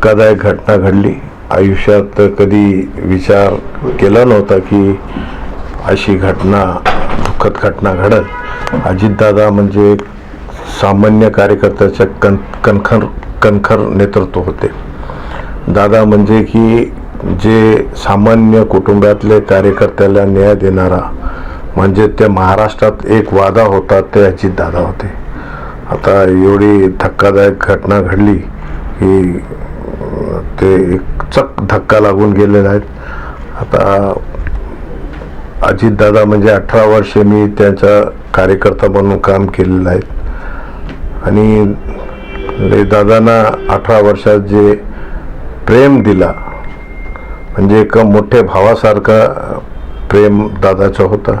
धक्कादायक घटना घडली. आयुष्यात कधी विचार केला नव्हता की अशी घटना दुःखद घटना घडत अजितदादा म्हणजे सामान्य कार्यकर्त्याच्या कण कणखर कणखर नेतृत्व होते. दादा म्हणजे की जे सामान्य कुटुंबातले कार्यकर्त्याला न्याय देणारा म्हणजे त्या महाराष्ट्रात एक वादा होता ते अजितदादा होते. आता एवढी धक्कादायक घटना घडली की ते एक चक धक्का लागून गेलेले आहेत. आता अजितदादा म्हणजे अठरा वर्षे मी त्याचा कार्यकर्ता म्हणून काम केलेलं आहे. आणि दादांना अठरा वर्षात जे प्रेम दिला म्हणजे एक मोठ्या भावासारखा प्रेम दादाचा होता.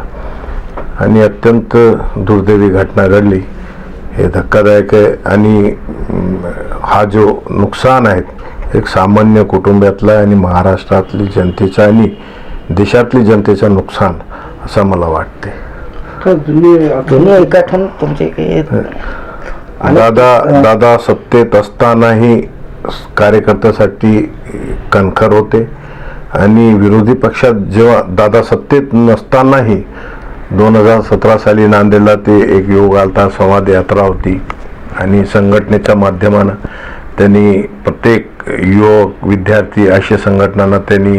आणि अत्यंत दुर्दैवी घटना घडली. हे धक्कादायक आहे. आणि हा जो नुकसान आहेत एक सामान्य कुटुंबातला आणि महाराष्ट्रातली जनतेचा आणि देशातली जनतेचं नुकसान असं मला वाटते दादा दादा सत्तेत असतानाही कार्यकर्त्यासाठी कणखर होते. आणि विरोधी पक्षात जेव्हा दादा सत्तेत नसतानाही दोन हजार सतरा साली नांदेडला ते एक योग आलता संवाद यात्रा होती. आणि संघटनेच्या माध्यमानं त्यांनी प्रत्येक युवक विद्यार्थी अशा संघटनांना त्यांनी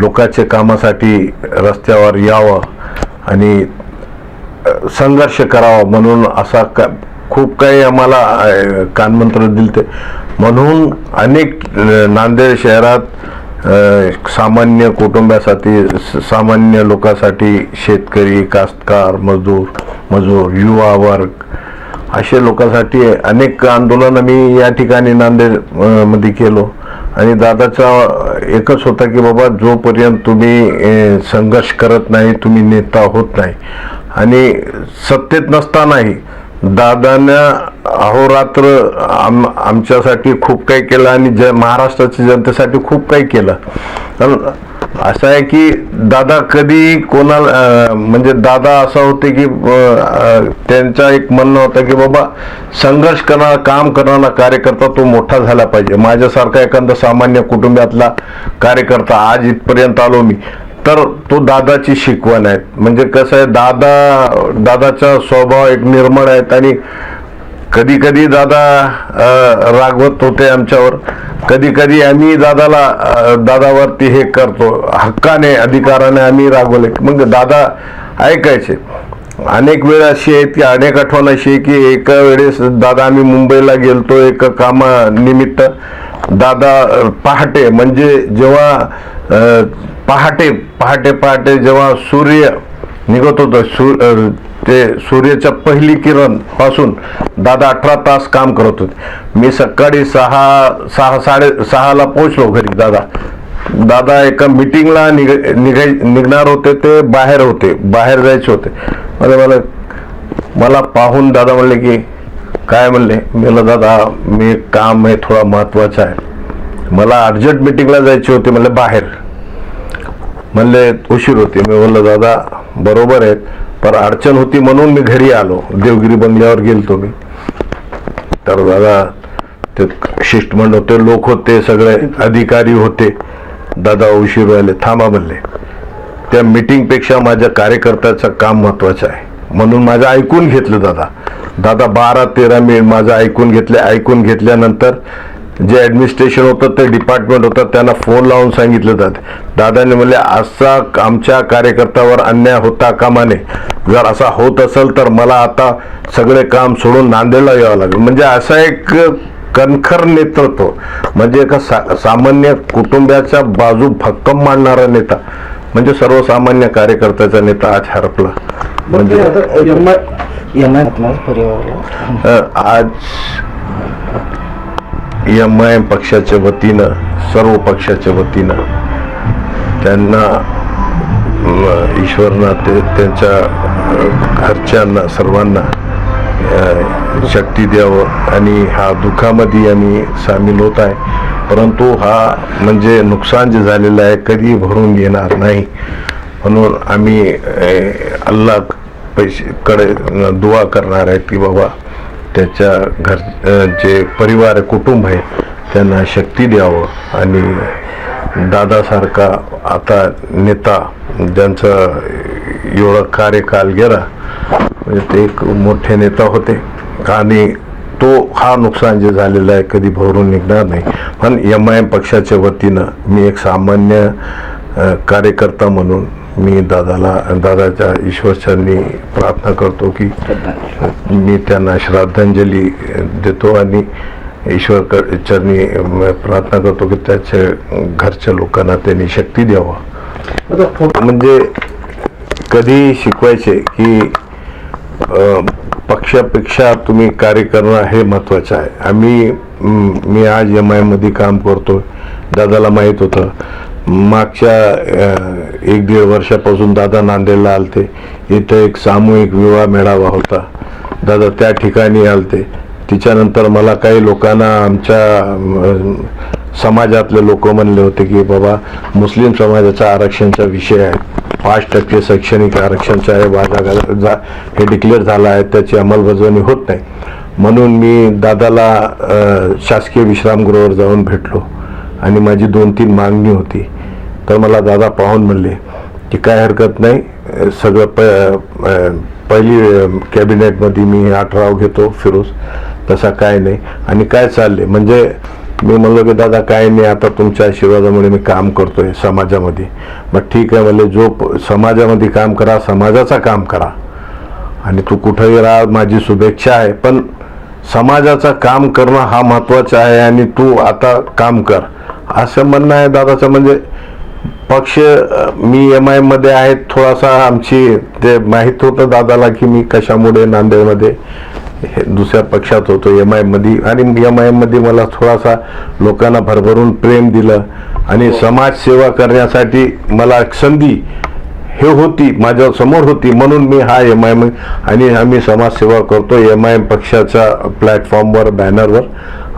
लोकांच्या कामासाठी रस्त्यावर यावं आणि संघर्ष करावा म्हणून असा का खूप काही आम्हाला कानमंत्र दिलते. म्हणून अनेक नांदेड शहरात सामान्य कुटुंबासाठी स- सामान्य लोकांसाठी शेतकरी कास्तकार मजदूर मजूर युवा वर्ग असे लोकांसाठी अनेक आंदोलन मी या ठिकाणी नांदेडमध्ये केलो. आणि दादाचा एकच होता की बाबा जोपर्यंत तुम्ही संघर्ष करत नाही तुम्ही नेता होत नाही. आणि सत्तेत नसतानाही दादानं अहोरात्र आम आमच्यासाठी खूप काही केलं आणि ज महाराष्ट्राच्या जनतेसाठी खूप काही केलं. कारण असं आहे की दादा कधी कोणाला म्हणजे दादा असं होते की त्यांचा एक म्हणणं होतं की बाबा संघर्ष करणारा काम करणारा कार्यकर्ता तो मोठा झाला पाहिजे. माझ्यासारखा एखादा सामान्य कुटुंबातला कार्यकर्ता आज इथपर्यंत आलो मी तर तो दादाची शिकवण आहे. म्हणजे कसं आहे दादा दादाचा स्वभाव एक निर्मळ आहेत आणि कधी कधी दादा रागवत होते आमच्यावर. कधी कधी आम्ही दादाला दादावरती हे करतो. हक्काने अधिकाराने आम्ही रागवले. मग दादा ऐकायचे. अनेक वेळ अशी आहेत की अनेक आठवण अशी आहे की एका वेळेस दादा आम्ही मुंबईला गेलतो एका कामानिमित्त. दादा पहाटे म्हणजे जेव्हा पहाटे पहाटे पहाटे जेव्हा सूर्य निघत होतं सूर ते सूर्याच्या पहिली किरणपासून दादा अठरा तास काम करत होते. मी सकाळी सहा सहा साडे सहाला पोहोचलो घरी दादा. दादा एका मिटिंगला निघ निघाय निघणार होते ते बाहेर होते बाहेर जायचे होते. म्हणजे मला मला पाहून दादा म्हणले की काय म्हणले? मी म्हणलं दादा मी काम हे थोडा महत्त्वाचं आहे. मला अर्जंट मिटिंगला जायचे होते म्हणले बाहेर. म्हणले उशीर होते. मी म्हणलं दादा बरोबर आहे पर अडचण होती म्हणून मी घरी आलो. देवगिरी बंगल्यावर गेलतो मी. तर दादा ते शिष्टमंड होते लोक होते सगळे अधिकारी होते. दादा उशीर व्हायले थांबा म्हणले. त्या मिटिंगपेक्षा माझ्या कार्यकर्त्याचं काम महत्वाचं आहे. म्हणून माझं ऐकून घेतलं दादा. दादा बारा तेरा मिनिट माझं ऐकून घेतले. ऐकून घेतल्यानंतर जे ॲडमिनिस्ट्रेशन होतं ते डिपार्टमेंट होतं त्यांना फोन लावून सांगितलं जात दादाने म्हणले असा आमच्या कार्यकर्त्यावर अन्याय होता कामाने जर असा होत असेल तर मला आता सगळे काम सोडून नांदेडला यावं लागेल म्हणजे असा एक कणखर नेतृत्व म्हणजे एका सा सामान्य कुटुंबाच्या बाजू भक्कम मांडणारा नेता म्हणजे सर्वसामान्य कार्यकर्त्याचा नेता आज हरपला म्हणजे आज एम आय एम पक्षाच्या वतीनं सर्व पक्षाच्या वतीनं त्यांना ईश्वरना ते त्यांच्या घरच्यांना सर्वांना शक्ती द्यावं. आणि हा दुःखामध्ये आम्ही सामील होत आहे. परंतु हा म्हणजे नुकसान जे झालेलं आहे कधी भरून येणार नाही. म्हणून आम्ही अल्ला अल्लाह पैसे कडे दुवा करणार आहेत की बाबा त्याच्या घर जे परिवार कुटुंब आहे त्यांना शक्ती द्यावं. आणि दादासारखा आता नेता ज्यांचं एवढा कार्यकाल गेला म्हणजे ते एक मोठे नेता होते. आणि तो हा नुकसान जे झालेलं आहे कधी भरून निघणार नाही. पण एम आय एम पक्षाच्या वतीनं मी एक सामान्य कार्यकर्ता म्हणून मी दादाला दादाच्या ईश्वरचरणी प्रार्थना करतो की मी त्यांना श्रद्धांजली देतो आणि ईश्वर चरणी प्रार्थना करतो की त्याच्या घरच्या लोकांना त्यांनी शक्ती द्यावा. म्हणजे कधी शिकवायचे की पक्षापेक्षा तुम्ही कार्य करणं हे महत्वाचं आहे. आम्ही मी आज एम आयमध्ये काम करतो दादाला माहीत होतं. मागच्या एक दीड वर्षापासून दादा नांदेडला आलते. इथं एक सामूहिक विवाह मेळावा होता. दादा त्या ठिकाणी आलते. तिच्यानंतर मला काही लोकांना आमच्या समाजातले लोक म्हणले होते की बाबा मुस्लिम समाजाचा आरक्षणचा विषय आहे. पाच टक्के शैक्षणिक आरक्षणचा आहे. वाजा जा हे डिक्लेअर झालं आहे. त्याची अंमलबजावणी होत नाही. म्हणून मी दादाला शासकीय विश्रामगृहावर जाऊन भेटलो. आणि माझी दोन तीन मागणी होती. तर मला दादा पाहून म्हणले की काय हरकत नाही सगळं प पहिली कॅबिनेटमध्ये मी आठराव घेतो फिरोज तसा काय नाही. आणि काय चालले म्हणजे मी म्हणलो की दादा काय नाही आता तुमच्या आशीर्वादामुळे मी काम करतोय समाजामध्ये. मग ठीक आहे म्हणजे जो प- समाजामध्ये काम करा समाजाचा काम करा. आणि तू कुठेही राहा माझी शुभेच्छा आहे. पण समाजाचा काम करणं हा महत्त्वाचा आहे आणि तू आता काम कर. असं म्हणणं आहे दादाचं. म्हणजे पक्ष मी एम आयमध्ये आहे थोडासा आमची ते माहीत होतं दादाला की मी कशामुळे नांदेडमध्ये हे दुसऱ्या पक्षात होतो एम आयमध्ये आणि एम आयमध्ये मला थोडासा लोकांना भरभरून प्रेम दिलं. आणि समाजसेवा करण्यासाठी मला संधी हे होती माझ्यासमोर होती. म्हणून मी हा एम आय आणि आम्ही समाजसेवा करतो एम आय एम पक्षाच्या प्लॅटफॉर्मवर बॅनरवर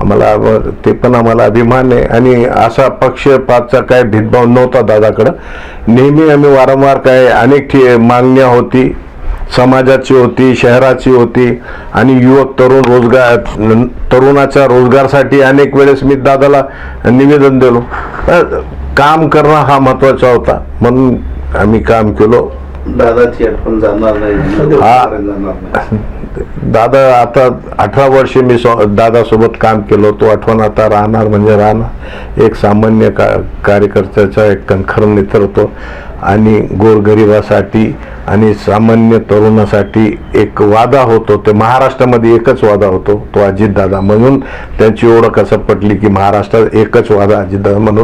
आम्हाला ते पण आम्हाला अभिमान आहे. आणि असा पक्षपातचा काय भेदभाव नव्हता दादाकडं. नेहमी आम्ही वारंवार काय अनेक ठे मागण्या होती. समाजाची होती शहराची होती. आणि युवक तरुण रोजगार तरुणाच्या रोजगारसाठी अनेक वेळेस मी दादाला निवेदन दिलो. तर काम करणं हा महत्त्वाचा होता. म्हणून आम्ही काम केलो. दादाची आठवण जाणार नाही हा. जाणार नाही. दादा आता अठरा वर्षे मी दादा सोबत काम केलं तो आठवण आता राहणार म्हणजे राहणार. एक सामान्य का कार्यकर्त्याचा एक कणखर नेतृत्व आणि गोरगरिबासाठी आणि सामान्य तरुणासाठी एक वादा होतो. ते महाराष्ट्रामध्ये एकच वादा होतो तो अजितदादा. म्हणून त्यांची ओळख असं पटली की महाराष्ट्रात एकच वादा अजितदादा म्हणून